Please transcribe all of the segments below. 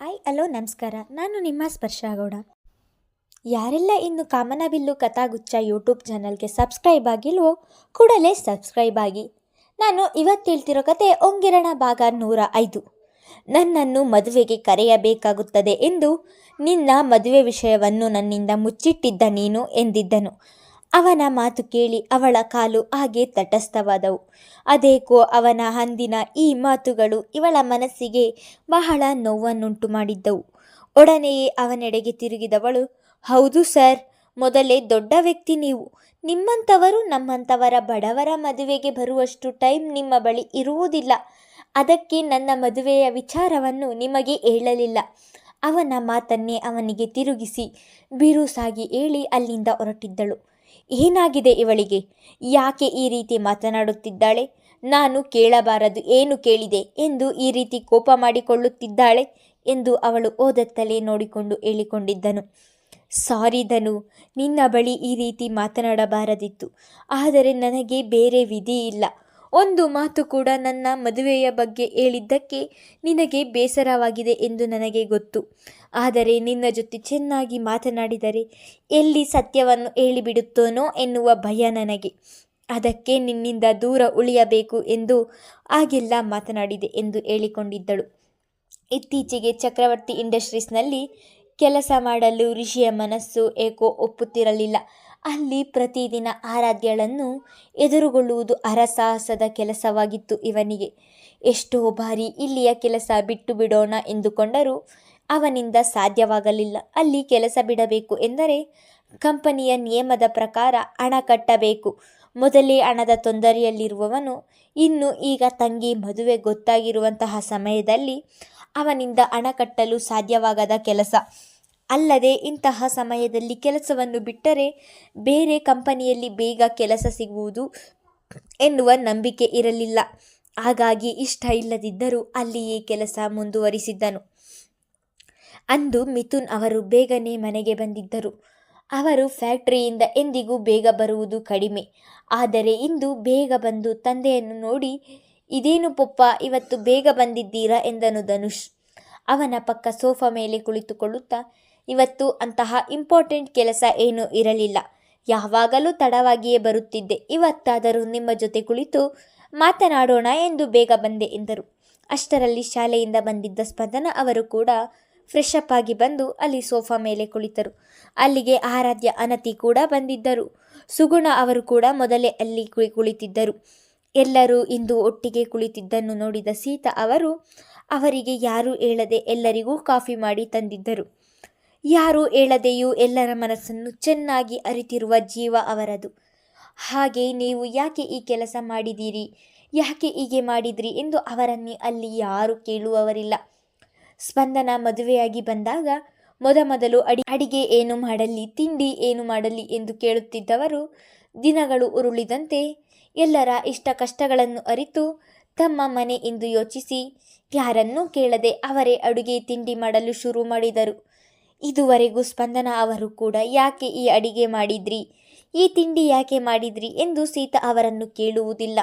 Hi hello, ನಮಸ್ಕಾರ. ನಾನು ನಿಮ್ಮ ಸ್ಪರ್ಶ ಗೌಡ. ಯಾರೆಲ್ಲ ಇನ್ನು ಕಾಮನಬಿಲ್ಲು ಕಥಾಗುಚ್ಛ ಯೂಟ್ಯೂಬ್ ಚಾನಲ್ಗೆ ಸಬ್ಸ್ಕ್ರೈಬ್ ಆಗಿಲ್ವೋ, ಕೂಡಲೇ ಸಬ್ಸ್ಕ್ರೈಬ್ ಆಗಿ. ನಾನು ಇವತ್ತು ಹೇಳ್ತಿರೋ ಕತೆ ಒಂಗಿರಣ ಭಾಗ ನೂರ ಐದು. ನನ್ನನ್ನು ಮದುವೆಗೆ ಕರೆಯಬೇಕಾಗುತ್ತದೆ ಎಂದು ನಿನ್ನ ಮದುವೆ ವಿಷಯವನ್ನು ನನ್ನಿಂದ ಮುಚ್ಚಿಟ್ಟಿದ್ದ ನೀನು ಎಂದಿದ್ದನು. ಅವನ ಮಾತು ಕೇಳಿ ಅವಳ ಕಾಲು ಹಾಗೆ ತಟಸ್ಥವಾದವು. ಅದೇಕೋ ಅವನ ಅಂದಿನ ಈ ಮಾತುಗಳು ಇವಳ ಮನಸ್ಸಿಗೆ ಬಹಳ ನೋವನ್ನುಂಟು ಮಾಡಿದ್ದವು. ಒಡನೆಯೇ ಅವನೆಡೆಗೆ ತಿರುಗಿದವಳು, ಹೌದು ಸರ್, ಮೊದಲೇ ದೊಡ್ಡ ವ್ಯಕ್ತಿ ನೀವು. ನಿಮ್ಮಂಥವರು ನಮ್ಮಂಥವರ ಬಡವರ ಮದುವೆಗೆ ಬರುವಷ್ಟು ಟೈಮ್ ನಿಮ್ಮ ಬಳಿ ಇರುವುದಿಲ್ಲ. ಅದಕ್ಕೆ ನನ್ನ ಮದುವೆಯ ವಿಚಾರವನ್ನು ನಿಮಗೆ ಹೇಳಲಿಲ್ಲ. ಅವನ ಮಾತನ್ನೇ ಅವನಿಗೆ ತಿರುಗಿಸಿ ಬಿರುಸಾಗಿ ಹೇಳಿ ಅಲ್ಲಿಂದ ಹೊರಟಿದ್ದಳು. ಏನಾಗಿದೆ ಇವಳಿಗೆ? ಯಾಕೆ ಈ ರೀತಿ ಮಾತನಾಡುತ್ತಿದ್ದಾಳೆ? ನಾನು ಕೇಳಬಾರದು, ಏನು ಕೇಳಿದೆ ಎಂದು ಈ ರೀತಿ ಕೋಪ ಮಾಡಿಕೊಳ್ಳುತ್ತಿದ್ದಾಳೆ ಎಂದು ಅವಳು ಓದತ್ತಲೇ ನೋಡಿಕೊಂಡು ಹೇಳಿಕೊಂಡಿದ್ದನು. ಸಾರಿ ಧನು, ನಿನ್ನ ಬಳಿ ಈ ರೀತಿ ಮಾತನಾಡಬಾರದಿತ್ತು. ಆದರೆ ನನಗೆ ಬೇರೆ ವಿಧಿ ಇಲ್ಲ. ಒಂದು ಮಾತು ಕೂಡ ನನ್ನ ಮದುವೆಯ ಬಗ್ಗೆ ಹೇಳಿದ್ದಕ್ಕೆ ನಿನಗೆ ಬೇಸರವಾಗಿದೆ ಎಂದು ನನಗೆ ಗೊತ್ತು. ಆದರೆ ನಿನ್ನ ಜೊತೆ ಚೆನ್ನಾಗಿ ಮಾತನಾಡಿದರೆ ಎಲ್ಲಿ ಸತ್ಯವನ್ನು ಹೇಳಿಬಿಡುತ್ತೋನೋ ಎನ್ನುವ ಭಯ ನನಗೆ. ಅದಕ್ಕೆ ನಿನ್ನಿಂದ ದೂರ ಉಳಿಯಬೇಕು ಎಂದು ಆಗೆಲ್ಲ ಮಾತನಾಡಿದೆ ಎಂದು ಹೇಳಿಕೊಂಡಿದ್ದಳು. ಇತ್ತೀಚೆಗೆ ಚಕ್ರವರ್ತಿ ಇಂಡಸ್ಟ್ರೀಸ್ನಲ್ಲಿ ಕೆಲಸ ಮಾಡಲು ಋಷಿಯ ಮನಸ್ಸು ಏಕೋ ಒಪ್ಪುತ್ತಿರಲಿಲ್ಲ. ಅಲ್ಲಿ ಪ್ರತಿದಿನ ಆರಾಧ್ಯಳನ್ನು ಎದುರುಗೊಳ್ಳುವುದು ಅರಸಾಹಸದ ಕೆಲಸವಾಗಿತ್ತು ಇವನಿಗೆ. ಎಷ್ಟೋ ಬಾರಿ ಇಲ್ಲಿಯ ಕೆಲಸ ಬಿಟ್ಟು ಬಿಡೋಣ ಎಂದುಕೊಂಡರೂ ಅವನಿಂದ ಸಾಧ್ಯವಾಗಲಿಲ್ಲ. ಅಲ್ಲಿ ಕೆಲಸ ಬಿಡಬೇಕು ಎಂದರೆ ಕಂಪನಿಯ ನಿಯಮದ ಪ್ರಕಾರ ಹಣ ಕಟ್ಟಬೇಕು. ಮೊದಲೇ ಹಣದ ತೊಂದರೆಯಲ್ಲಿರುವವನು ಇನ್ನು ಈಗ ತಂಗಿ ಮದುವೆ ಗೊತ್ತಾಗಿರುವಂತಹ ಸಮಯದಲ್ಲಿ ಅವನಿಂದ ಹಣ ಕಟ್ಟಲು ಸಾಧ್ಯವಾಗದ ಕೆಲಸ. ಅಲ್ಲದೆ ಇಂತಹ ಸಮಯದಲ್ಲಿ ಕೆಲಸವನ್ನು ಬಿಟ್ಟರೆ ಬೇರೆ ಕಂಪನಿಯಲ್ಲಿ ಬೇಗ ಕೆಲಸ ಸಿಗುವುದು ಎನ್ನುವ ನಂಬಿಕೆ ಇರಲಿಲ್ಲ. ಹಾಗಾಗಿ ಇಷ್ಟ ಇಲ್ಲದಿದ್ದರೂ ಅಲ್ಲಿಯೇ ಕೆಲಸ ಮುಂದುವರಿಸಿದ್ದನು. ಅಂದು ಮಿಥುನ್ ಅವರು ಬೇಗನೆ ಮನೆಗೆ ಬಂದಿದ್ದರು. ಅವರು ಫ್ಯಾಕ್ಟರಿಯಿಂದ ಎಂದಿಗೂ ಬೇಗ ಬರುವುದು ಕಡಿಮೆ. ಆದರೆ ಇಂದು ಬೇಗ ಬಂದು ತಂದೆಯನ್ನು ನೋಡಿ, ಇದೇನು ಪೊಪ್ಪ, ಇವತ್ತು ಬೇಗ ಬಂದಿದ್ದೀರಾ? ಎಂದನು ಧನುಷ್. ಅವನ ಪಕ್ಕ ಸೋಫಾ ಮೇಲೆ ಕುಳಿತುಕೊಳ್ಳುತ್ತಾ ಇವತ್ತು ಅಂತಹ ಇಂಪಾರ್ಟೆಂಟ್ ಕೆಲಸ ಏನೂ ಇರಲಿಲ್ಲ. ಯಾವಾಗಲೂ ತಡವಾಗಿಯೇ ಬರುತ್ತಿದ್ದೆ. ಇವತ್ತಾದರೂ ನಿಮ್ಮ ಜೊತೆ ಕುಳಿತು ಮಾತನಾಡೋಣ ಎಂದು ಬೇಗ ಬಂದೆ ಎಂದರು. ಅಷ್ಟರಲ್ಲಿ ಶಾಲೆಯಿಂದ ಬಂದಿದ್ದ ಸ್ಪಂದನ ಅವರು ಕೂಡ ಫ್ರೆಶ್ ಅಪ್ ಆಗಿ ಬಂದು ಅಲ್ಲಿ ಸೋಫಾ ಮೇಲೆ ಕುಳಿತರು. ಅಲ್ಲಿಗೆ ಆರಾಧ್ಯ ಅನತಿ ಕೂಡ ಬಂದಿದ್ದರು. ಸುಗುಣ ಅವರು ಕೂಡ ಮೊದಲೇ ಅಲ್ಲಿ ಕುಳಿ ಕುಳಿತಿದ್ದರು. ಎಲ್ಲರೂ ಇಂದು ಒಟ್ಟಿಗೆ ಕುಳಿತಿದ್ದನ್ನು ನೋಡಿದ ಸೀತಾ ಅವರು, ಅವರಿಗೆ ಯಾರೂ ಹೇಳದೆ ಎಲ್ಲರಿಗೂ ಕಾಫಿ ಮಾಡಿ ತಂದಿದ್ದರು. ಯಾರೂ ಹೇಳದೆಯೂ ಎಲ್ಲರ ಮನಸ್ಸನ್ನು ಚೆನ್ನಾಗಿ ಅರಿತಿರುವ ಜೀವ ಅವರದು. ಹಾಗೆ ನೀವು ಯಾಕೆ ಈ ಕೆಲಸ ಮಾಡಿದ್ದೀರಿ? ಯಾಕೆ ಹೀಗೆ ಮಾಡಿದ್ರಿ ಎಂದು ಅವರನ್ನೇ ಅಲ್ಲಿ ಯಾರೂ ಕೇಳುವವರಿಲ್ಲ. ಸ್ಪಂದನ ಮದುವೆಯಾಗಿ ಬಂದಾಗ ಮೊದಮೊದಲು ಅಡಿ, ಅಡಿಗೆ ಏನು ಮಾಡಲಿ, ತಿಂಡಿ ಏನು ಮಾಡಲಿ ಎಂದು ಕೇಳುತ್ತಿದ್ದವರು ದಿನಗಳು ಉರುಳಿದಂತೆ ಎಲ್ಲರ ಇಷ್ಟ ಕಷ್ಟಗಳನ್ನು ಅರಿತು ತಮ್ಮ ಮನೆ ಎಂದು ಯೋಚಿಸಿ ಯಾರನ್ನೂ ಕೇಳದೆ ಅವರೇ ಅಡುಗೆ ತಿಂಡಿ ಮಾಡಲು ಶುರು ಮಾಡಿದರು. ಇದುವರೆಗೂ ಸ್ಪಂದನ ಅವರು ಕೂಡ ಯಾಕೆ ಈ ಅಡಿಗೆ ಮಾಡಿದ್ರಿ? ಈ ತಿಂಡಿ ಯಾಕೆ ಮಾಡಿದ್ರಿ ಎಂದು ಸೀತಾ ಅವರನ್ನು ಕೇಳುವುದಿಲ್ಲ.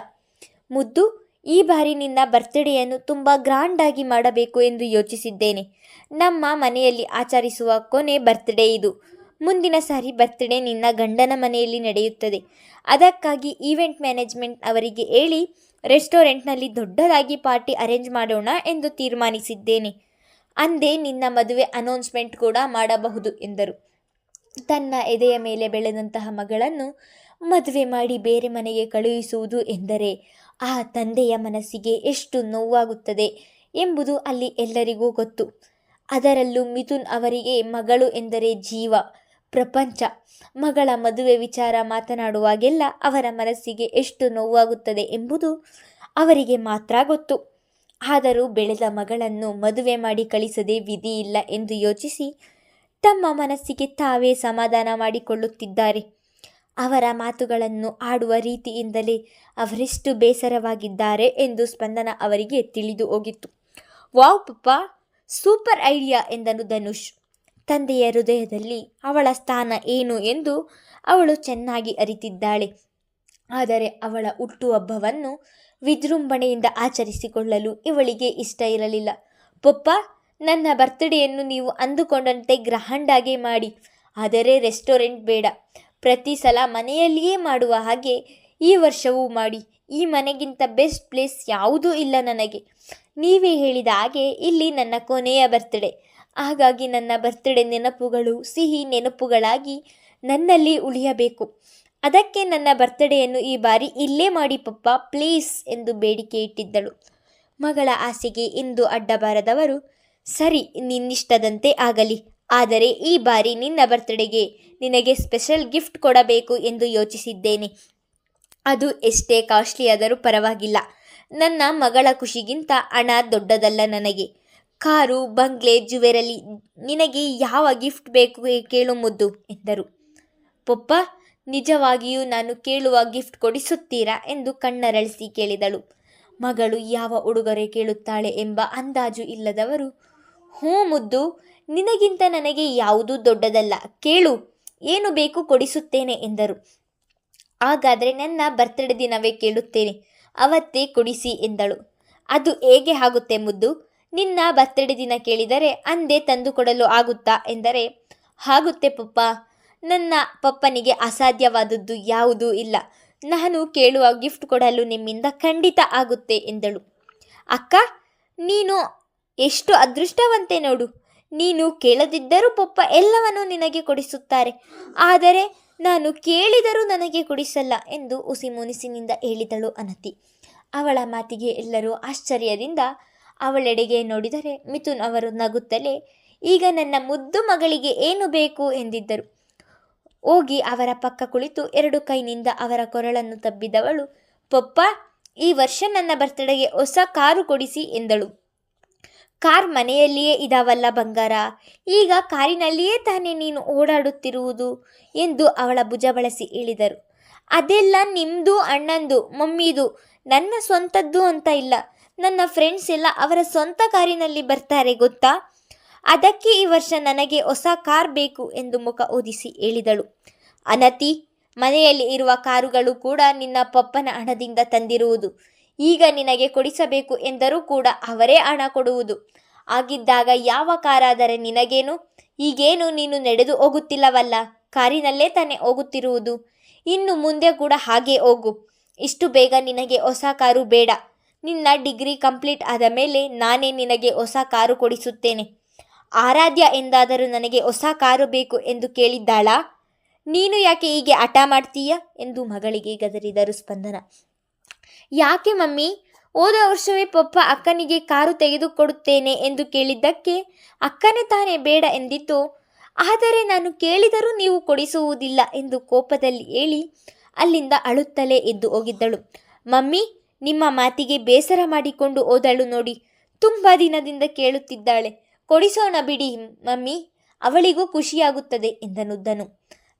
ಮುದ್ದು, ಈ ಬಾರಿ ನಿನ್ನ ಬರ್ತ್ಡೇಯನ್ನು ತುಂಬ ಗ್ರ್ಯಾಂಡಾಗಿ ಮಾಡಬೇಕು ಎಂದು ಯೋಚಿಸಿದ್ದೇನೆ. ನಮ್ಮ ಮನೆಯಲ್ಲಿ ಆಚರಿಸುವ ಕೊನೆ ಬರ್ತ್ಡೇ ಇದು. ಮುಂದಿನ ಸಾರಿ ಬರ್ತ್ಡೇ ನಿನ್ನ ಗಂಡನ ಮನೆಯಲ್ಲಿ ನಡೆಯುತ್ತದೆ. ಅದಕ್ಕಾಗಿ ಈವೆಂಟ್ ಮ್ಯಾನೇಜ್ಮೆಂಟ್ ಅವರಿಗೆ ಹೇಳಿ ರೆಸ್ಟೋರೆಂಟ್ನಲ್ಲಿ ದೊಡ್ಡದಾಗಿ ಪಾರ್ಟಿ ಅರೇಂಜ್ ಮಾಡೋಣ ಎಂದು ತೀರ್ಮಾನಿಸಿದ್ದೇನೆ. ಅಂದೇ ನಿನ್ನ ಮದುವೆ ಅನೌನ್ಸ್ಮೆಂಟ್ ಕೂಡ ಮಾಡಬಹುದು ಎಂದರು. ತನ್ನ ಎದೆಯ ಮೇಲೆ ಬೆಳೆದಂತಹ ಮಗಳನ್ನು ಮದುವೆ ಮಾಡಿ ಬೇರೆ ಮನೆಗೆ ಕಳುಹಿಸುವುದು ಎಂದರೆ ಆ ತಂದೆಯ ಮನಸ್ಸಿಗೆ ಎಷ್ಟು ನೋವಾಗುತ್ತದೆ ಎಂಬುದು ಅಲ್ಲಿ ಎಲ್ಲರಿಗೂ ಗೊತ್ತು. ಅದರಲ್ಲೂ ಮಿಥುನ್ ಅವರಿಗೆ ಮಗಳು ಎಂದರೆ ಜೀವ, ಪ್ರಪಂಚ. ಮಗಳ ಮದುವೆ ವಿಚಾರ ಮಾತನಾಡುವಾಗೆಲ್ಲ ಅವರ ಮನಸ್ಸಿಗೆ ಎಷ್ಟು ನೋವಾಗುತ್ತದೆ ಎಂಬುದು ಅವರಿಗೆ ಮಾತ್ರ ಗೊತ್ತು. ಆದರೂ ಬೆಳೆದ ಮಗಳನ್ನು ಮದುವೆ ಮಾಡಿ ಕಳಿಸದೆ ವಿಧಿಯಿಲ್ಲ ಎಂದು ಯೋಚಿಸಿ ತಮ್ಮ ಮನಸ್ಸಿಗೆ ತಾವೇ ಸಮಾಧಾನ ಮಾಡಿಕೊಳ್ಳುತ್ತಿದ್ದಾರೆ. ಅವರ ಮಾತುಗಳನ್ನು ಆಡುವ ರೀತಿಯಿಂದಲೇ ಅವರೆಷ್ಟು ಬೇಸರವಾಗಿದ್ದಾರೆ ಎಂದು ಸ್ಪಂದನ ಅವರಿಗೆ ತಿಳಿದು ಹೋಗಿತ್ತು. ವಾವ್ ಪಪ್ಪ, ಸೂಪರ್ ಐಡಿಯಾ ಎಂದನು ಧನುಷ್. ತಂದೆಯ ಹೃದಯದಲ್ಲಿ ಅವಳ ಸ್ಥಾನ ಏನು ಎಂದು ಅವಳು ಚೆನ್ನಾಗಿ ಅರಿತಿದ್ದಾಳೆ. ಆದರೆ ಅವಳ ಹುಟ್ಟುಹಬ್ಬವನ್ನು ವಿಜೃಂಭಣೆಯಿಂದ ಆಚರಿಸಿಕೊಳ್ಳಲು ಇವಳಿಗೆ ಇಷ್ಟ ಇರಲಿಲ್ಲ. ಪಪ್ಪ, ನನ್ನ ಬರ್ತ್ಡೇಯನ್ನು ನೀವು ಅಂದುಕೊಂಡಂತೆ ಗ್ರಹಂಡಾಗೆ ಮಾಡಿ. ಆದರೆ ರೆಸ್ಟೋರೆಂಟ್ ಬೇಡ. ಪ್ರತಿ ಸಲ ಮನೆಯಲ್ಲಿಯೇ ಮಾಡುವ ಹಾಗೆ ಈ ವರ್ಷವೂ ಮಾಡಿ. ಈ ಮನೆಗಿಂತ ಬೆಸ್ಟ್ ಪ್ಲೇಸ್ ಯಾವುದೂ ಇಲ್ಲ ನನಗೆ. ನೀವೇ ಹೇಳಿದ ಹಾಗೆ ಇಲ್ಲಿ ನನ್ನ ಕೊನೆಯ ಬರ್ತ್ಡೇ ಹಾಗಾಗಿ ನನ್ನ ಬರ್ತ್ಡೇ ನೆನಪುಗಳು, ಸಿಹಿ ನೆನಪುಗಳಾಗಿ ನನ್ನಲ್ಲಿ ಉಳಿಯಬೇಕು. ಅದಕ್ಕೆ ನನ್ನ ಬರ್ತ್ಡೇಯನ್ನು ಈ ಬಾರಿ ಇಲ್ಲೇ ಮಾಡಿ ಪಪ್ಪ ಪ್ಲೀಸ್ ಎಂದು ಬೇಡಿಕೆ ಇಟ್ಟಿದ್ದಳು. ಮಗಳ ಆಸೆಗೆ ಇಂದು ಅಡ್ಡ ಬಾರದವರು ಸರಿ, ನಿನ್ನಿಷ್ಟದಂತೆ ಆಗಲಿ, ಆದರೆ ಈ ಬಾರಿ ನಿನ್ನ ಬರ್ತ್ಡೇಗೆ ನಿನಗೆ ಸ್ಪೆಷಲ್ ಗಿಫ್ಟ್ ಕೊಡಬೇಕು ಎಂದು ಯೋಚಿಸಿದ್ದೇನೆ. ಅದು ಎಷ್ಟೇ ಕಾಸ್ಟ್ಲಿ ಆದರೂ ಪರವಾಗಿಲ್ಲ. ನನ್ನ ಮಗಳ ಖುಷಿಗಿಂತ ಹಣ ದೊಡ್ಡದಲ್ಲ ನನಗೆ. ಕಾರು, ಬಂಗ್ಲೆ ಜುವೆರಲಿ ನಿನಗೆ ಯಾವ ಗಿಫ್ಟ್ ಬೇಕು ಕೇಳು ಮುದ್ದು, ಎಂದರು. ಪಪ್ಪ ನಿಜವಾಗಿಯೂ ನಾನು ಕೇಳುವ ಗಿಫ್ಟ್ ಕೊಡಿಸುತ್ತೀರಾ ಎಂದು ಕಣ್ಣರಳಿಸಿ ಕೇಳಿದಳು. ಮಗಳು ಯಾವ ಉಡುಗೊರೆ ಕೇಳುತ್ತಾಳೆ ಎಂಬ ಅಂದಾಜು ಇಲ್ಲದವರು ಹ್ಞೂ ಮುದ್ದು, ನಿನಗಿಂತ ನನಗೆ ಯಾವುದೂ ದೊಡ್ಡದಲ್ಲ, ಕೇಳು, ಏನು ಬೇಕು ಕೊಡಿಸುತ್ತೇನೆ ಎಂದರು. ಹಾಗಾದರೆ ನನ್ನ ಬರ್ತ್ಡೇ ದಿನವೇ ಕೇಳುತ್ತೇನೆ, ಅವತ್ತೇ ಕೊಡಿಸಿ ಎಂದಳು. ಅದು ಹೇಗೆ ಆಗುತ್ತೆ ಮುದ್ದು, ನಿನ್ನ ಬರ್ತ್ಡೇ ದಿನ ಕೇಳಿದರೆ ಅಂದೇ ತಂದುಕೊಡಲು ಆಗುತ್ತಾ ಎಂದರೆ, ಆಗುತ್ತೆ ಪಪ್ಪ ನನ್ನ ಪಪ್ಪನಿಗೆ ಅಸಾಧ್ಯವಾದದ್ದು ಯಾವುದೂ ಇಲ್ಲ. ನಾನು ಕೇಳುವ ಗಿಫ್ಟ್ ಕೊಡಲು ನಿಮ್ಮಿಂದ ಖಂಡಿತ ಆಗುತ್ತೆ ಎಂದಳು. ಅಕ್ಕ, ನೀನು ಎಷ್ಟು ಅದೃಷ್ಟವಂತೆ ನೋಡು. ನೀನು ಕೇಳದಿದ್ದರೂ ಪಪ್ಪ ಎಲ್ಲವನ್ನೂ ನಿನಗೆ ಕೊಡಿಸುತ್ತಾರೆ. ಆದರೆ ನಾನು ಕೇಳಿದರೂ ನನಗೆ ಕೊಡಿಸಲ್ಲ ಎಂದು ಉಸಿ ಮುನಿಸಿನಿಂದ ಹೇಳಿದಳು ಅನತಿ. ಅವಳ ಮಾತಿಗೆ ಎಲ್ಲರೂ ಆಶ್ಚರ್ಯದಿಂದ ಅವಳೆಡೆಗೆ ನೋಡಿದರೆ ಮಿಥುನ್ ಅವರು ನಗುತ್ತಲೇ, ಈಗ ನನ್ನ ಮುದ್ದು ಮಗಳಿಗೆ ಏನು ಬೇಕು? ಎಂದಿದ್ದರು. ಹೋಗಿ ಅವರ ಪಕ್ಕ ಕುಳಿತು ಎರಡು ಕೈನಿಂದ ಅವರ ಕೊರಳನ್ನು ತಬ್ಬಿದವಳು, ಪಪ್ಪ, ಈ ವರ್ಷ ನನ್ನ ಬರ್ತಡೆಗೆ ಹೊಸ ಕಾರು ಕೊಡಿಸಿ ಎಂದಳು. ಕಾರ್ ಮನೆಯಲ್ಲಿಯೇ ಇದಾವಲ್ಲ ಬಂಗಾರ, ಈಗ ಕಾರಿನಲ್ಲಿಯೇ ತಾನೇ ನೀನು ಓಡಾಡುತ್ತಿರುವುದು ಎಂದು ಅವಳ ಭುಜ ಬಳಸಿ ಹೇಳಿದರು. ಅದೆಲ್ಲ ನಿಮ್ಮದು ಅಣ್ಣಂದು, ಮಮ್ಮಿದು, ನನ್ನ ಸ್ವಂತದ್ದು ಅಂತ ಇಲ್ಲ. ನನ್ನ ಫ್ರೆಂಡ್ಸ್ ಎಲ್ಲ ಅವರ ಸ್ವಂತ ಕಾರಿನಲ್ಲಿ ಬರ್ತಾರೆ, ಗೊತ್ತಾ? ಅದಕ್ಕೆ ಈ ವರ್ಷ ನನಗೆ ಹೊಸ ಕಾರ್ ಬೇಕು ಎಂದು ಮುಖ ಓದಿಸಿ ಹೇಳಿದಳು. ಅನತಿ, ಮನೆಯಲ್ಲಿ ಇರುವ ಕಾರುಗಳು ಕೂಡ ನಿನ್ನ ಪಪ್ಪನ ಹಣದಿಂದ ತಂದಿರುವುದು. ಈಗ ನಿನಗೆ ಕೊಡಿಸಬೇಕು ಎಂದರೂ ಕೂಡ ಅವರೇ ಹಣ ಕೊಡುವುದು. ಆಗಿದ್ದಾಗ ಯಾವ ಕಾರಾದರೆ ನಿನಗೇನು? ಈಗೇನು ನೀನು ನಡೆದು ಹೋಗುತ್ತಿಲ್ಲವಲ್ಲ? ಕಾರಿನಲ್ಲೇ ತಾನೇ ಹೋಗುತ್ತಿರುವುದು. ಇನ್ನು ಮುಂದೆ ಕೂಡ ಹಾಗೆ ಹೋಗು. ಇಷ್ಟು ಬೇಗ ನಿನಗೆ ಹೊಸ ಕಾರು ಬೇಡ. ನಿನ್ನ ಡಿಗ್ರಿ ಕಂಪ್ಲೀಟ್ ಆದ ಮೇಲೆ ನಾನೇ ನಿನಗೆ ಹೊಸ ಕಾರು ಕೊಡಿಸುತ್ತೇನೆ. ಆರಾಧ್ಯ ಎಂದಾದರೂ ನನಗೆ ಹೊಸ ಕಾರು ಬೇಕು ಎಂದು ಕೇಳಿದ್ದಾಳಾ. ನೀನು ಯಾಕೆ ಹೀಗೆ ಹಠ ಮಾಡ್ತೀಯ? ಎಂದು ಮಗಳಿಗೆ ಗದರಿದರು ಸ್ಪಂದನ. ಯಾಕೆ ಮಮ್ಮಿ? ಹೋದ ವರ್ಷವೇ ಪಪ್ಪ ಅಕ್ಕನಿಗೆ ಕಾರು ತೆಗೆದುಕೊಡುತ್ತೇನೆ ಎಂದು ಕೇಳಿದ್ದಕ್ಕೆ ಅಕ್ಕನೇ ತಾನೇ ಬೇಡ ಎಂದಿತ್ತು. ಆದರೆ ನಾನು ಕೇಳಿದರೂ ನೀವು ಕೊಡಿಸುವುದಿಲ್ಲ ಎಂದು ಕೋಪದಲ್ಲಿ ಹೇಳಿ ಅಲ್ಲಿಂದ ಅಳುತ್ತಲೇ ಎದ್ದು ಹೋಗಿದ್ದಳು. ಮಮ್ಮಿ, ನಿಮ್ಮ ಮಾತಿಗೆ ಬೇಸರ ಮಾಡಿಕೊಂಡು ಹೋದಳು ನೋಡಿ. ತುಂಬ ದಿನದಿಂದ ಕೇಳುತ್ತಿದ್ದಾಳೆ. ಕೊಡಿಸೋಣ ಬಿಡಿ, ಮಮ್ಮಿ. ಅವಳಿಗೂ ಖುಷಿಯಾಗುತ್ತದೆ ಎಂದನು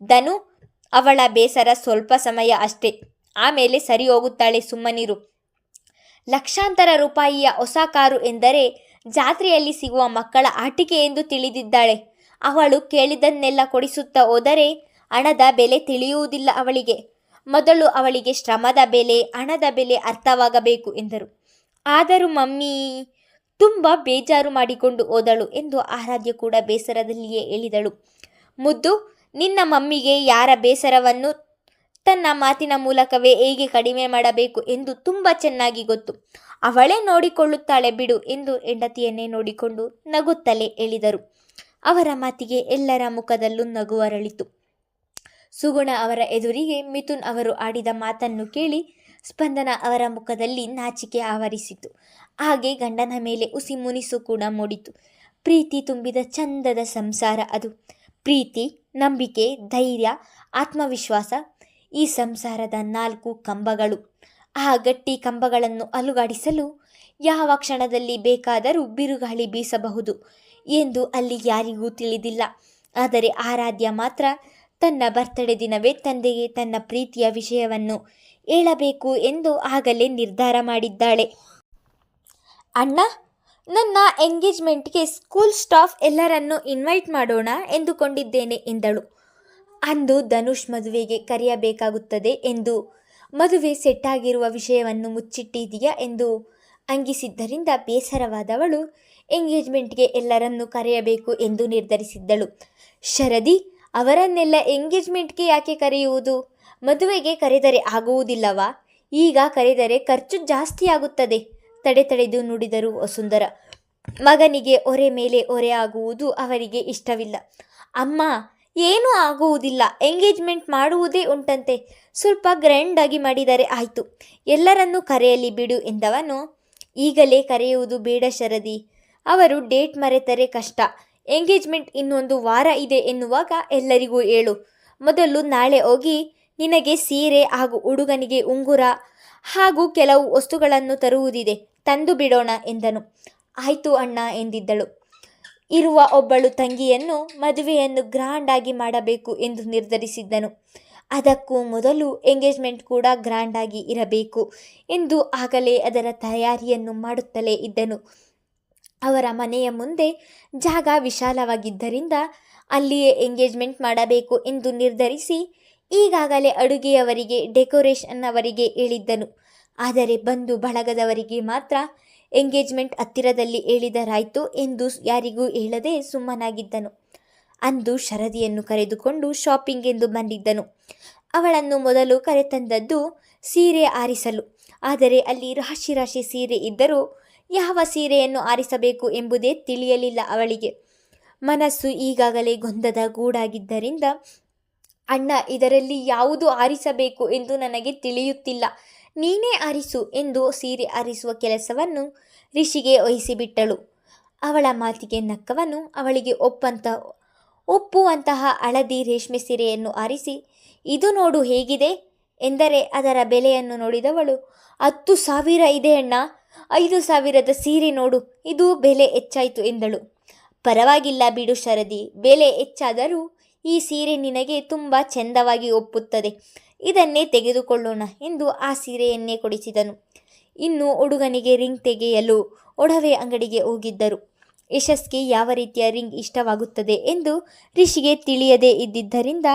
ಧನು, ಅವಳ ಬೇಸರ ಸ್ವಲ್ಪ ಸಮಯ ಅಷ್ಟೇ. ಆಮೇಲೆ ಸರಿ ಹೋಗುತ್ತಾಳೆ ಸುಮ್ಮನಿರು. ಲಕ್ಷಾಂತರ ರೂಪಾಯಿಯ ಹೊಸ ಕಾರು ಎಂದರೆ ಜಾತ್ರೆಯಲ್ಲಿ ಸಿಗುವ ಮಕ್ಕಳ ಆಟಿಕೆ ಎಂದು ತಿಳಿದಿದ್ದಾಳೆ. ಅವಳು ಕೇಳಿದನ್ನೆಲ್ಲ ಕೊಡಿಸುತ್ತಾ ಹೋದರೆ ಹಣದ ಬೆಲೆ ತಿಳಿಯುವುದಿಲ್ಲ ಅವಳಿಗೆ. ಮೊದಲು ಅವಳಿಗೆ ಶ್ರಮದ ಬೆಲೆ, ಹಣದ ಬೆಲೆ ಅರ್ಥವಾಗಬೇಕು ಎಂದರು. ಆದರೂ ಮಮ್ಮಿ ತುಂಬ ಬೇಜಾರು ಮಾಡಿಕೊಂಡು ಹೋದಳು ಎಂದು ಆರಾಧ್ಯ ಕೂಡ ಬೇಸರದಲ್ಲಿಯೇ ಹೇಳಿದಳು. ಮುದ್ದು, ನಿನ್ನ ಮಮ್ಮಿಗೆ ಯಾರ ಬೇಸರವನ್ನು? ತನ್ನ ಮಾತಿನ ಮೂಲಕವೇ ಹೇಗೆ ಕಡಿಮೆ ಮಾಡಬೇಕು ಎಂದು ತುಂಬ ಚೆನ್ನಾಗಿ ಗೊತ್ತು. ಅವಳೇ ನೋಡಿಕೊಳ್ಳುತ್ತಾಳೆ ಬಿಡು ಎಂದು ಹೆಂಡತಿಯನ್ನೇ ನೋಡಿಕೊಂಡು ನಗುತ್ತಲೇ ಹೇಳಿದರು. ಅವರ ಮಾತಿಗೆ ಎಲ್ಲರ ಮುಖದಲ್ಲೂ ನಗು ಅರಳಿತು. ಸುಗುಣ ಅವರ ಎದುರಿಗೆ ಮಿಥುನ್ ಅವರು ಆಡಿದ ಮಾತನ್ನು ಕೇಳಿ ಸ್ಪಂದನ ಅವರ ಮುಖದಲ್ಲಿ ನಾಚಿಕೆ ಆವರಿಸಿತು. ಹಾಗೆ ಗಂಡನ ಮೇಲೆ ಉಸಿ ಮುನಿಸು ಕೂಡ ಮೂಡಿತು. ಪ್ರೀತಿ ತುಂಬಿದ ಚಂದದ ಸಂಸಾರ ಅದು. ಪ್ರೀತಿ, ನಂಬಿಕೆ, ಧೈರ್ಯ, ಆತ್ಮವಿಶ್ವಾಸ ಈ ಸಂಸಾರದ ನಾಲ್ಕು ಕಂಬಗಳು. ಆ ಗಟ್ಟಿ ಕಂಬಗಳನ್ನು ಅಲುಗಾಡಿಸಲು ಯಾವ ಕ್ಷಣದಲ್ಲಿ ಬೇಕಾದರೂ ಬಿರುಗಾಳಿ ಬೀಸಬಹುದು ಎಂದು ಅಲ್ಲಿ ಯಾರಿಗೂ ತಿಳಿದಿಲ್ಲ. ಆದರೆ ಆರಾಧ್ಯ ಮಾತ್ರ ತನ್ನ ಬರ್ತಡೆ ದಿನವೇ ತಂದೆಗೆ ತನ್ನ ಪ್ರೀತಿಯ ವಿಷಯವನ್ನು ಹೇಳಬೇಕು ಎಂದು ಆಗಲೇ ನಿರ್ಧಾರ ಮಾಡಿದ್ದಾಳೆ. ಅಣ್ಣ, ನನ್ನ ಎಂಗೇಜ್ಮೆಂಟ್ಗೆ ಸ್ಕೂಲ್ ಸ್ಟಾಫ್ ಎಲ್ಲರನ್ನು ಇನ್ವೈಟ್ ಮಾಡೋಣ ಎಂದುಕೊಂಡಿದ್ದೇನೆ, ಎಂದಳು. ಅಂದು ಧನುಷ್ ಮದುವೆಗೆ ಕರೆಯಬೇಕಾಗುತ್ತದೆ ಎಂದು, ಮದುವೆ ಸೆಟ್ಟಾಗಿರುವ ವಿಷಯವನ್ನು ಮುಚ್ಚಿಟ್ಟಿದೆಯಾ ಎಂದು ಅಂಗಿಸಿದ್ದರಿಂದ ಬೇಸರವಾದವಳು ಎಂಗೇಜ್ಮೆಂಟ್ಗೆ ಎಲ್ಲರನ್ನೂ ಕರೆಯಬೇಕು ಎಂದು ನಿರ್ಧರಿಸಿದ್ದಳು. ಶರದಿ, ಅವರನ್ನೆಲ್ಲ ಎಂಗೇಜ್ಮೆಂಟ್ಗೆ ಯಾಕೆ ಕರೆಯುವುದು? ಮದುವೆಗೆ ಕರೆದರೆ ಆಗುವುದಿಲ್ಲವಾ? ಈಗ ಕರೆದರೆ ಖರ್ಚು ಜಾಸ್ತಿ ಆಗುತ್ತದೆ ತಡೆ ತಡೆದು ನುಡಿದರು ವಸುಂಧರ. ಮಗನಿಗೆ ಒರೆ ಮೇಲೆ ಒರೆ ಆಗುವುದು ಅವರಿಗೆ ಇಷ್ಟವಿಲ್ಲ. ಅಮ್ಮ, ಏನೂ ಆಗುವುದಿಲ್ಲ. ಎಂಗೇಜ್ಮೆಂಟ್ ಮಾಡುವುದೇ ಉಂಟಂತೆ. ಸ್ವಲ್ಪ ಗ್ರ್ಯಾಂಡಾಗಿ ಮಾಡಿದರೆ ಆಯಿತು. ಎಲ್ಲರನ್ನೂ ಕರೆಯಲಿ ಬಿಡು ಎಂದವನು. ಈಗಲೇ ಕರೆಯುವುದು ಬೇಡ ಶರದಿ. ಅವರು ಡೇಟ್ ಮರೆತರೆ ಕಷ್ಟ. ಎಂಗೇಜ್ಮೆಂಟ್ ಇನ್ನೊಂದು ವಾರ ಇದೆ ಎನ್ನುವಾಗ ಎಲ್ಲರಿಗೂ ಹೇಳು. ಮೊದಲು ನಾಳೆ ಹೋಗಿ ನಿನಗೆ ಸೀರೆ ಹಾಗೂ ಹುಡುಗನಿಗೆ ಉಂಗುರ ಹಾಗೂ ಕೆಲವು ವಸ್ತುಗಳನ್ನು ತರುವುದಿದೆ, ತಂದು ಬಿಡೋಣ ಎಂದನು. ಆಯಿತು ಅಣ್ಣ ಎಂದಿದ್ದಳು. ಇರುವ ಒಬ್ಬಳು ತಂಗಿಯನ್ನು ಮದುವೆಯನ್ನು ಗ್ರ್ಯಾಂಡಾಗಿ ಮಾಡಬೇಕು ಎಂದು ನಿರ್ಧರಿಸಿದ್ದನು. ಅದಕ್ಕೂ ಮೊದಲು ಎಂಗೇಜ್ಮೆಂಟ್ ಕೂಡ ಗ್ರ್ಯಾಂಡಾಗಿ ಇರಬೇಕು ಎಂದು ಆಗಲೇ ಅದರ ತಯಾರಿಯನ್ನು ಮಾಡುತ್ತಲೇ ಇದ್ದನು. ಅವರ ಮನೆಯ ಮುಂದೆ ಜಾಗ ವಿಶಾಲವಾಗಿದ್ದರಿಂದ ಅಲ್ಲಿಯೇ ಎಂಗೇಜ್ಮೆಂಟ್ ಮಾಡಬೇಕು ಎಂದು ನಿರ್ಧರಿಸಿ ಈಗಾಗಲೇ ಅಡುಗೆಯವರಿಗೆ ಡೆಕೋರೇಷನ್ ಅವರಿಗೆ ಹೇಳಿದ್ದನು. ಆದರೆ ಬಂಧು ಬಳಗದವರಿಗೆ ಮಾತ್ರ ಎಂಗೇಜ್ಮೆಂಟ್ ಹತ್ತಿರದಲ್ಲಿ ಹೇಳಿದರಾಯಿತು ಎಂದು ಯಾರಿಗೂ ಹೇಳದೆ ಸುಮ್ಮನಾಗಿದ್ದನು. ಅಂದು ಶರದಿಯನ್ನು ಕರೆದುಕೊಂಡು ಶಾಪಿಂಗ್ ಎಂದು ಬಂದಿದ್ದನು. ಅವಳನ್ನು ಮೊದಲು ಕರೆತಂದದ್ದು ಸೀರೆ ಆರಿಸಲು. ಆದರೆ ಅಲ್ಲಿ ರಾಶಿ ರಾಶಿ ಸೀರೆ ಇದ್ದರೂ ಯಾವ ಸೀರೆಯನ್ನು ಆರಿಸಬೇಕು ಎಂಬುದೇ ತಿಳಿಯಲಿಲ್ಲ ಅವಳಿಗೆ. ಮನಸ್ಸು ಈಗಾಗಲೇ ಗೊಂದದ ಗೂಡಾಗಿದ್ದರಿಂದ ಅಣ್ಣ, ಇದರಲ್ಲಿ ಯಾವುದು ಆರಿಸಬೇಕು ಎಂದು ನನಗೆ ತಿಳಿಯುತ್ತಿಲ್ಲ. ನೀನೇ ಆರಿಸು ಎಂದು ಸೀರೆ ಆರಿಸುವ ಕೆಲಸವನ್ನು ರಿಷಿಗೆ ವಹಿಸಿಬಿಟ್ಟಳು. ಅವಳ ಮಾತಿಗೆ ನಕ್ಕವನು ಅವಳಿಗೆ ಒಪ್ಪಂತ, ಒಪ್ಪುವಂತಹ ಹಳದಿ ರೇಷ್ಮೆ ಸೀರೆಯನ್ನು ಆರಿಸಿ, ಇದು ನೋಡು ಹೇಗಿದೆ? ಎಂದರೆ ಅದರ ಬೆಲೆಯನ್ನು ನೋಡಿದವಳು, ಹತ್ತು ಸಾವಿರ ಇದೆ ಅಣ್ಣ, ಐದು ಸಾವಿರದ ಸೀರೆ ನೋಡು, ಇದು ಬೆಲೆ ಹೆಚ್ಚಾಯಿತು ಎಂದಳು. ಪರವಾಗಿಲ್ಲ ಬಿಡು ಶರದಿ, ಬೆಲೆ ಹೆಚ್ಚಾದರೂ ಈ ಸೀರೆ ನಿನಗೆ ತುಂಬ ಚೆಂದವಾಗಿ ಒಪ್ಪುತ್ತದೆ. ಇದನ್ನೇ ತೆಗೆದುಕೊಳ್ಳೋಣ ಎಂದು ಆ ಸೀರೆಯನ್ನೇ ಕೊಡಿಸಿದನು. ಇನ್ನು ಹುಡುಗನಿಗೆ ರಿಂಗ್ ತೆಗೆಯಲು ಒಡವೆ ಅಂಗಡಿಗೆ ಹೋಗಿದ್ದರು. ಯಶಸ್ಗೆ ಯಾವ ರೀತಿಯ ರಿಂಗ್ ಇಷ್ಟವಾಗುತ್ತದೆ ಎಂದು ರಿಷಿಗೆ ತಿಳಿಯದೇ ಇದ್ದಿದ್ದರಿಂದ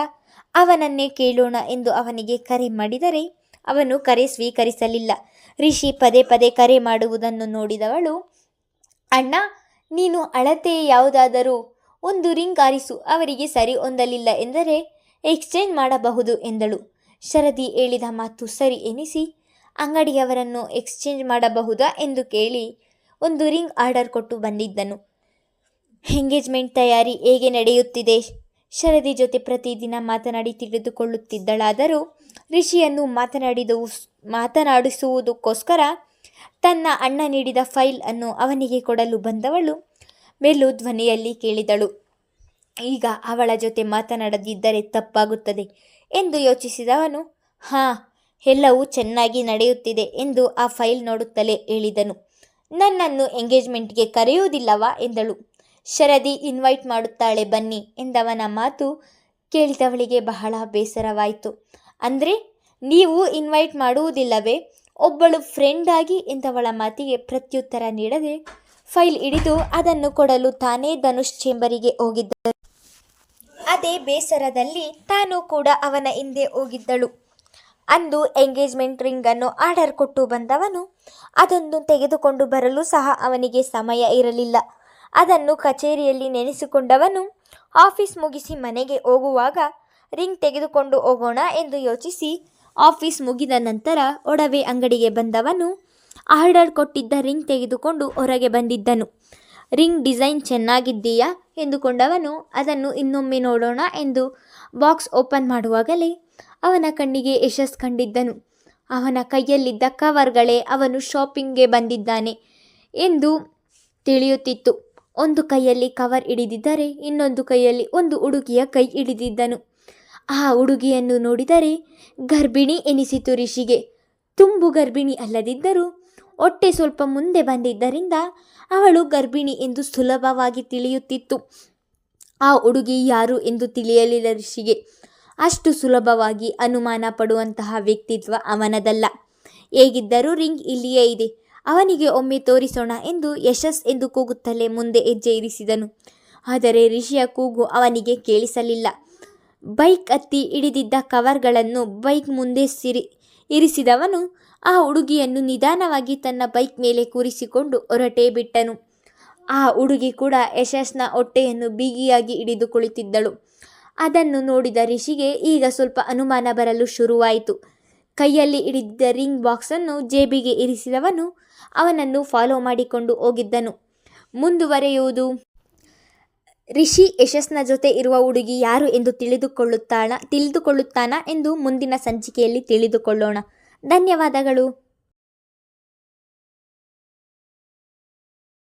ಅವನನ್ನೇ ಕೇಳೋಣ ಎಂದು ಅವನಿಗೆ ಕರೆ ಮಾಡಿದರೆ ಅವನು ಕರೆ ಸ್ವೀಕರಿಸಲಿಲ್ಲ. ರಿಷಿ ಪದೇ ಪದೇ ಕರೆ ಮಾಡುವುದನ್ನು ನೋಡಿದವಳು, ಅಣ್ಣ, ನೀನು ಅಳತೆ ಯಾವುದಾದರೂ ಒಂದು ರಿಂಗ್ ಆರಿಸು, ಅವರಿಗೆ ಸರಿ ಹೊಂದಲಿಲ್ಲ ಎಂದರೆ ಎಕ್ಸ್ಚೇಂಜ್ ಮಾಡಬಹುದು ಎಂದಳು. ಶರದಿ ಹೇಳಿದ ಮಾತು ಸರಿ ಎನಿಸಿ, ಅಂಗಡಿಯವರನ್ನು ಎಕ್ಸ್ಚೇಂಜ್ ಮಾಡಬಹುದಾ ಎಂದು ಕೇಳಿ ಒಂದು ರಿಂಗ್ ಆರ್ಡರ್ ಕೊಟ್ಟು ಬಂದಿದ್ದನು. ಎಂಗೇಜ್ಮೆಂಟ್ ತಯಾರಿ ಹೇಗೆ ನಡೆಯುತ್ತಿದೆ? ಶರದಿ ಜೊತೆ ಪ್ರತಿದಿನ ಮಾತನಾಡಿ ತಿಳಿದುಕೊಳ್ಳುತ್ತಿದ್ದಳಾದರೂ ರಿಷಿಯನ್ನು ಮಾತನಾಡಿದ ಮಾತನಾಡಿಸುವುದಕ್ಕೋಸ್ಕರ ತನ್ನ ಅಣ್ಣ ನೀಡಿದ ಫೈಲ್ ಅನ್ನು ಅವನಿಗೆ ಕೊಡಲು ಬಂದವಳು ಮೆಲ್ಲು ಧ್ವನಿಯಲ್ಲಿ ಕೇಳಿದಳು. ಈಗ ಅವಳ ಜೊತೆ ಮಾತನಾಡದಿದ್ದರೆ ತಪ್ಪಾಗುತ್ತದೆ ಎಂದು ಯೋಚಿಸಿದವನು ಹಾಂ, ಎಲ್ಲವೂ ಚೆನ್ನಾಗಿ ನಡೆಯುತ್ತಿದೆ ಎಂದು ಆ ಫೈಲ್ ನೋಡುತ್ತಲೇ ಹೇಳಿದನು. ನನ್ನನ್ನು ಎಂಗೇಜ್ಮೆಂಟ್ಗೆ ಕರೆಯುವುದಿಲ್ಲವಾ ಎಂದಳು. ಶರದಿ ಇನ್ವೈಟ್ ಮಾಡುತ್ತಾಳೆ ಬನ್ನಿ ಎಂದವನ ಮಾತು ಕೇಳಿದವಳಿಗೆ ಬಹಳ ಬೇಸರವಾಯಿತು. ಅಂದರೆ, ನೀವು ಇನ್ವೈಟ್ ಮಾಡುವುದಿಲ್ಲವೇ? ಒಬ್ಬಳು ಫ್ರೆಂಡ್ ಆಗಿ ಎಂದವಳ ಮಾತಿಗೆ ಪ್ರತ್ಯುತ್ತರ ನೀಡದೆ ಫೈಲ್ ಹಿಡಿದು ಅದನ್ನು ಕೊಡಲು ತಾನೇ ಧನುಷ್ ಚೇಂಬರಿಗೆ ಹೋಗಿದ್ದರು ಅದೇ ಬೇಸರದಲ್ಲಿ ತಾನು ಕೂಡ ಅವನ ಹಿಂದೆ ಹೋಗಿದ್ದಳು. ಅಂದು ಎಂಗೇಜ್ಮೆಂಟ್ ರಿಂಗನ್ನು ಆರ್ಡರ್ ಕೊಟ್ಟು ಬಂದವನು ಅದನ್ನು ತೆಗೆದುಕೊಂಡು ಬರಲು ಸಹ ಅವನಿಗೆ ಸಮಯ ಇರಲಿಲ್ಲ. ಅದನ್ನು ಕಚೇರಿಯಲ್ಲಿ ನೆನೆಸಿಕೊಂಡವನು ಆಫೀಸ್ ಮುಗಿಸಿ ಮನೆಗೆ ಹೋಗುವಾಗ, ರಿಂಗ್ ತೆಗೆದುಕೊಂಡು ಹೋಗೋಣ ಎಂದು ಯೋಚಿಸಿ ಆಫೀಸ್ ಮುಗಿದ ನಂತರ ಒಡವೆ ಅಂಗಡಿಗೆ ಬಂದವನು ಆರ್ಡರ್ ಕೊಟ್ಟಿದ್ದ ರಿಂಗ್ ತೆಗೆದುಕೊಂಡು ಹೊರಗೆ ಬಂದಿದ್ದನು. Ring design ಚೆನ್ನಾಗಿದ್ದೀಯಾ? ಎಂದುಕೊಂಡವನು, ಅದನ್ನು ಇನ್ನೊಮ್ಮೆ ನೋಡೋಣ ಎಂದು ಬಾಕ್ಸ್ ಓಪನ್ ಮಾಡುವಾಗಲೇ ಅವನ ಕಣ್ಣಿಗೆ ಯಶಸ್ ಕಂಡಿದ್ದನು. ಅವನ ಕೈಯಲ್ಲಿದ್ದ ಕವರ್ಗಳೇ ಅವನು ಶಾಪಿಂಗ್ಗೆ ಬಂದಿದ್ದಾನೆ ಎಂದು ತಿಳಿಯುತ್ತಿತ್ತು. ಒಂದು ಕೈಯಲ್ಲಿ ಕವರ್ ಹಿಡಿದಿದ್ದರೆ ಇನ್ನೊಂದು ಕೈಯಲ್ಲಿ ಒಂದು ಹುಡುಗಿಯ ಕೈ ಹಿಡಿದಿದ್ದನು. ಆ ಹುಡುಗಿಯನ್ನು ನೋಡಿದರೆ ಗರ್ಭಿಣಿ ಎನಿಸಿತು ರಿಷಿಗೆ. ತುಂಬು ಗರ್ಭಿಣಿ ಅಲ್ಲದಿದ್ದರೂ ಹೊಟ್ಟೆ ಸ್ವಲ್ಪ ಮುಂದೆ ಬಂದಿದ್ದರಿಂದ ಅವಳು ಗರ್ಭಿಣಿ ಎಂದು ಸುಲಭವಾಗಿ ತಿಳಿಯುತ್ತಿತ್ತು. ಆ ಹುಡುಗಿ ಯಾರು ಎಂದು ತಿಳಿಯಲಿಲ್ಲ ಋಷಿಗೆ. ಅಷ್ಟು ಸುಲಭವಾಗಿ ಅನುಮಾನ ಪಡುವಂತಹ ವ್ಯಕ್ತಿತ್ವ ಅವನದಲ್ಲ. ಹೇಗಿದ್ದರೂ ರಿಂಗ್ ಇಲ್ಲಿಯೇ ಇದೆ. ಅವನಿಗೆ ಒಮ್ಮೆ ತೋರಿಸೋಣ ಎಂದು ಯಶಸ್ ಎಂದು ಕೂಗುತ್ತಲೇ ಮುಂದೆ ಹೆಜ್ಜೆ ಇರಿಸಿದನು. ಆದರೆ ಋಷಿಯ ಕೂಗು ಅವನಿಗೆ ಕೇಳಿಸಲಿಲ್ಲ. ಬೈಕ್ ಹತ್ತಿ ಹಿಡಿದಿದ್ದ ಕವರ್ಗಳನ್ನು ಬೈಕ್ ಮುಂದೆ ಸಿರಿ ಇರಿಸಿದವನು ಆ ಹುಡುಗಿಯನ್ನು ನಿಧಾನವಾಗಿ ತನ್ನ ಬೈಕ್ ಮೇಲೆ ಕೂರಿಸಿಕೊಂಡು ಹೊರಟೇ ಬಿಟ್ಟನು. ಆ ಹುಡುಗಿ ಕೂಡ ಯಶಸ್ನ ಹೊಟ್ಟೆಯನ್ನು ಬಿಗಿಯಾಗಿ ಹಿಡಿದು ಕುಳಿತಿದ್ದಳು. ಅದನ್ನು ನೋಡಿದ ರಿಷಿಗೆ ಈಗ ಸ್ವಲ್ಪ ಅನುಮಾನ ಬರಲು ಶುರುವಾಯಿತು. ಕೈಯಲ್ಲಿ ಹಿಡಿದಿದ್ದ ರಿಂಗ್ ಬಾಕ್ಸನ್ನು ಜೇಬಿಗೆ ಇರಿಸಿದವನು ಅವನನ್ನು ಫಾಲೋ ಮಾಡಿಕೊಂಡು ಹೋಗಿದ್ದನು. ಮುಂದುವರೆಯುವುದು. ರಿಷಿ ಯಶಸ್ನ ಜೊತೆ ಇರುವ ಹುಡುಗಿ ಯಾರು ಎಂದು ತಿಳಿದುಕೊಳ್ಳುತ್ತಾಳ, ತಿಳಿದುಕೊಳ್ಳುತ್ತಾನ ಎಂದು ಮುಂದಿನ ಸಂಚಿಕೆಯಲ್ಲಿ ತಿಳಿದುಕೊಳ್ಳೋಣ. ಧನ್ಯವಾದಗಳು.